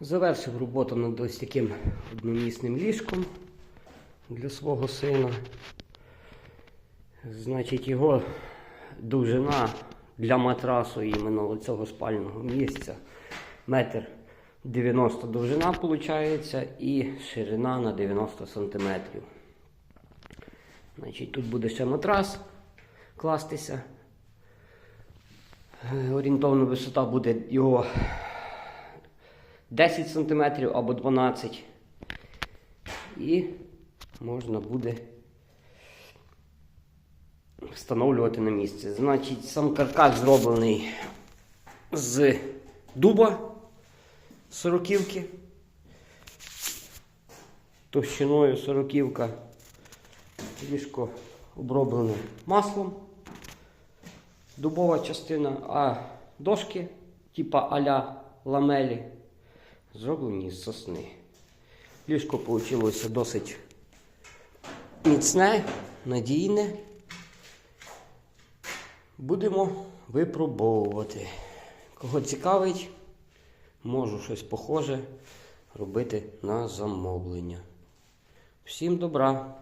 Завершив роботу над ось таким одномісним ліжком для свого сина. Значить, його довжина для матрасу іменно цього спального місця метр 90 довжина виходить і ширина на 90 сантиметрів. Значить, тут буде ще матрас кластися. Е, Орієнтовна висота буде його 10 см або 12 І можна буде встановлювати на місце. Значить, сам каркас зроблений з дуба сороківки. Товщиною сороківка. Ліжко оброблене маслом. Дубова частина, а дошки, типа аля ламелі, зроблені з сосни. Ліжко вийшло досить міцне, надійне. Будемо випробовувати. Кого цікавить, можу щось похоже робити на замовлення. Всім добра!